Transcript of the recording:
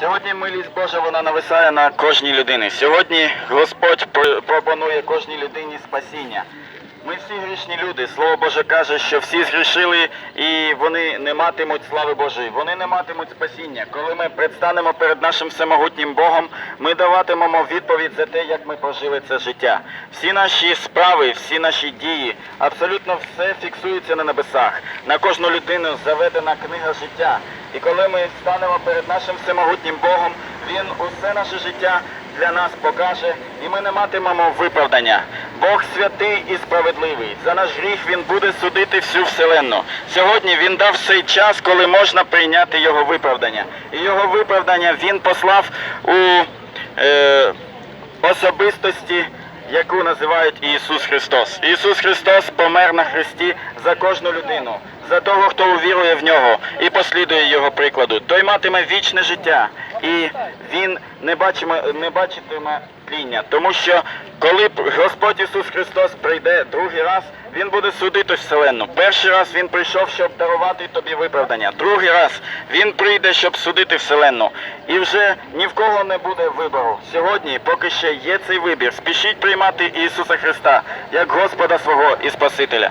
Сьогодні милість Божа вона нависає на кожній людині. Сьогодні Господь пропонує кожній людині спасіння. Ми всі грішні люди. Слово Боже каже, що всі згрішили і вони не матимуть слави Божої. Вони не матимуть спасіння. Коли ми предстанемо перед нашим всемогутнім Богом, ми даватимемо відповідь за те, як ми прожили це життя. Всі наші справи, всі наші дії, абсолютно все фіксується на небесах. На кожну людину заведена книга життя. І коли ми станемо перед нашим всемогутнім Богом, Він усе наше життя для нас покаже, і ми не матимемо виправдання. Бог святий і справедливий. За наш гріх Він буде судити всю вселенну. Сьогодні Він дав цей час, коли можна прийняти його виправдання. І його виправдання Він послав у е, особистості, яку називають Ісус Христос. Ісус Христос помер на Христі за кожну людину, за того, хто увірує в нього і послідує його прикладу. Той матиме вічне життя, і він не бачиме, не бачитиме тління. Тому що коли Господь Ісус Христос прийде другий раз, Він буде судити вселенну. Перший раз Він прийшов, щоб дарувати тобі виправдання. Другий раз Він прийде, щоб судити вселенну. І вже ні в кого не буде вибору. Сьогодні, поки ще є цей вибір, спішіть приймати Ісуса Христа як Господа свого і Спасителя.